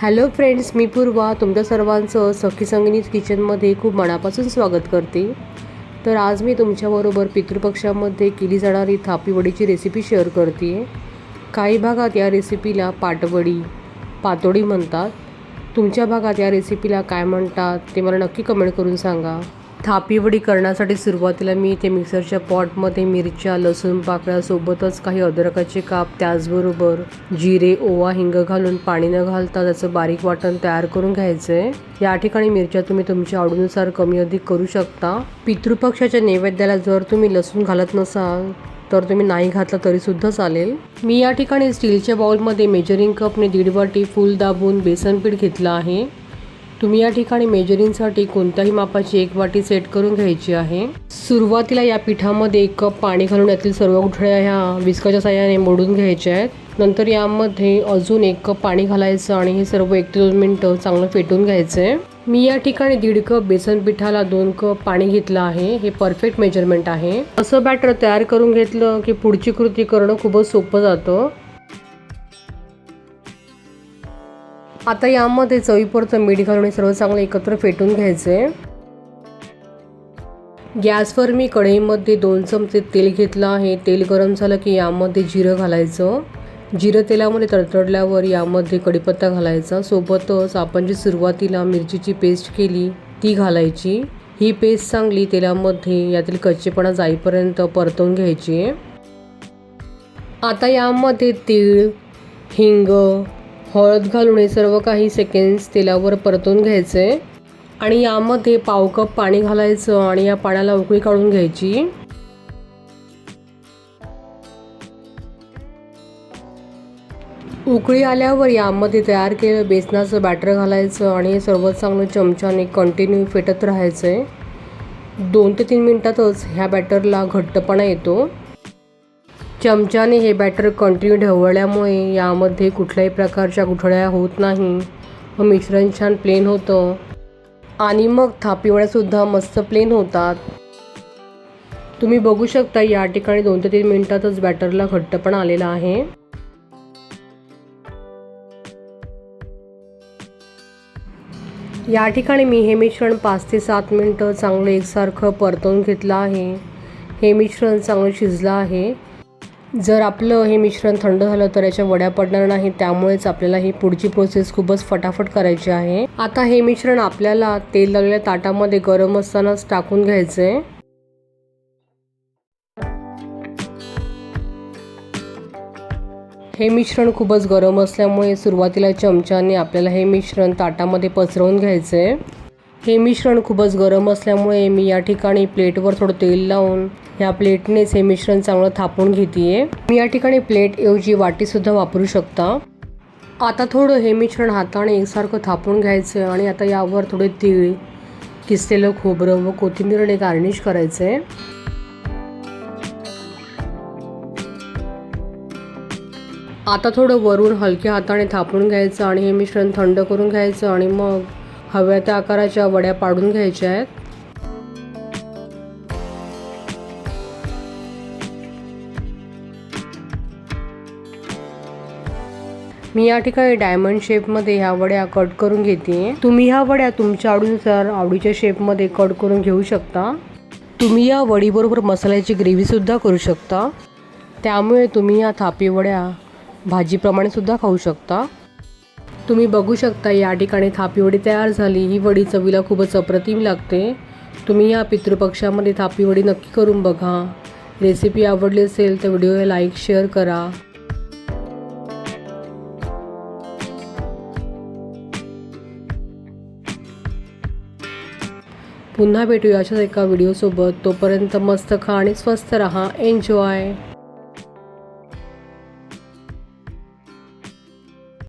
Hello friends मी पूर्वा तुमच्या सर्वांचं सखी संगणीत किचनमध्ये खूप मनापासून स्वागत करते. तर आज मी तुमच्याबरोबर पितृपक्षामध्ये केली जाणारी थापीवडीची रेसिपी शेअर करते. काही भागात या रेसिपीला पाटवडी पातोडी म्हणतात. तुमच्या भागात या रेसिपीला काय म्हणतात ते मला नक्की कमेंट करून सांगा. थापीवडी करण्यासाठी सुरुवातीला मी इथे मिक्सरच्या पॉटमध्ये मिरच्या लसूण पाकळ्यासोबतच काही अद्रकाचे काप त्याचबरोबर जिरे ओवा हिंग घालून पाणी न घालता त्याचं बारीक वाटण तयार करून घ्यायचं. आहे या ठिकाणी मिरच्या तुम्ही तुमच्या आवडीनुसार कमी अधिक करू शकता. पितृपक्षाच्या नैवेद्याला जर तुम्ही लसूण घालत नसाल तर तुम्ही नाही घातला तरीसुद्धा चालेल. मी या ठिकाणी स्टीलच्या बाउलमध्ये मेजरिंग कपने दीड वाटी फुल दाबून बेसन पीठ घेतलं आहे. तुम्ही या ठिकाणी मेजरिंगसाठी कोणत्याही मापाची एक वाटी सेट करून घ्यायची आहे. सुरुवातीला या पिठामध्ये एक कप पाणी घालून यातील सर्व गुठळ्या ह्या विस्काच्या साह्याने मोडून घ्यायच्या आहेत. नंतर यामध्ये अजून एक कप पाणी घालायचं आणि हे सर्व एक ते दोन मिनटं चांगलं फेटून घ्यायचं. आहे मी या ठिकाणी दीड कप बेसन पिठाला दोन कप पाणी घेतलं आहे. हे परफेक्ट मेजरमेंट आहे. असं बॅटर तयार करून घेतलं की पुढची कृती करणं खूपच सोपं जातं. आता यामध्ये चवीपुरतं मीठ घालून सर्व चांगलं एकत्र फेटून घ्यायचं आहे गॅसवर मी कढईमध्ये दोन चमचे तेल घेतलं आहे. तेल गरम झालं की यामध्ये जिरं घालायचं. जिरं तेलामध्ये तडतडल्यावर यामध्ये कढीपत्ता घालायचा. सोबतच आपण जी सुरुवातीला मिरचीची पेस्ट केली ती घालायची. ही पेस्ट चांगली तेलामध्ये यातील कच्चेपणा जाईपर्यंत परतवून घ्यायची. आहे आता यामध्ये तीळ हिंग हळद घालून हे सर्व काही सेकंड्स तेलावर परतून घ्यायचं. आहे आणि यामध्ये पाव कप पाणी घालायचं आणि या पाण्याला उकळी काढून घ्यायची. उकळी आल्यावर यामध्ये तयार केलं बेसनाचं बॅटर घालायचं आणि हे सर्व चांगलं चमच्याने कंटिन्यू फेटत राहायचं आहे दोन ते तीन मिनटातच ह्या बॅटरला घट्टपणा येतो. चमच्याने हे बॅटर कंटिन्यू ढवळल्यामुळे यामध्ये कुठल्याही प्रकारच्या गुठळ्या होत नाही. व मिश्रण छान प्लेन होतं. आणि मग थापीवड्यासुद्धा मस्त प्लेन होतात. तुम्ही बघू शकता या ठिकाणी दोन ते तीन मिनटातच बॅटरला घट्टपणा आलेला आहे. या ठिकाणी मी हे मिश्रण पाच ते सात मिनटं चांगलं एकसारखं परतवून घेतलं आहे. हे मिश्रण चांगलं शिजलं आहे. जर आपलं हे मिश्रण थंड झालं तर याच्या वड्या पडणार नाही त्यामुळेच आपल्याला ही पुढची प्रोसेस खूपच फटाफट करायची आहे. आता हे मिश्रण आपल्याला तेल लागलेल्या ताटामध्ये गरम असतानाच टाकून घ्यायचं आहे हे मिश्रण खूपच गरम असल्यामुळे सुरुवातीला चमच्याने आपल्याला हे मिश्रण ताटामध्ये पसरवून घ्यायचं आहे हे मिश्रण खूपच गरम असल्यामुळे मी या ठिकाणी प्लेटवर थोडं तेल लावून ह्या प्लेटनेच हे मिश्रण चांगलं थापून घेते आहे मी या ठिकाणी प्लेटऐवजी वाटीसुद्धा वापरू शकता. आता थोडं हे मिश्रण हाताने एकसारखं थापून घ्यायचं आणि आता यावर थोडे तीळ किसलेलं खोबरं व कोथिंबीरने गार्निश करायचं आहे आता थोडं वरून हलक्या हाताने थापून घ्यायचं आणि हे मिश्रण थंड करून घ्यायचं आणि मग हव्या त्या आकाराच्या वड्या पाडून घ्यायच्या आहेत. मी या ठिकाणी डायमंड शेपमध्ये ह्या वड्या कट करून घेते. तुम्ही ह्या वड्या तुमच्या आवडीनुसार आवडीच्या शेपमध्ये कट करून घेऊ शकता. तुम्ही या वडीबरोबर मसाल्याची ग्रेव्हीसुद्धा करू शकता. त्यामुळे तुम्ही या थापी वड्या भाजीप्रमाणे सुद्धा खाऊ शकता. तुम्ही बघू शकता या ठिकाणी थापी वडी तयार झाली. ही वडी चवीला खूपच अप्रतिम लागते. तुम्ही या पितृपक्षामध्ये थापी वडी नक्की करून बघा. रेसिपी आवडली असेल तर व्हिडिओला लाईक शेअर करा. पुन्हा भेटूया अशाच एका व्हिडिओसोबत. तोपर्यंत मस्त खा आणि स्वस्त रहा. एन्जॉय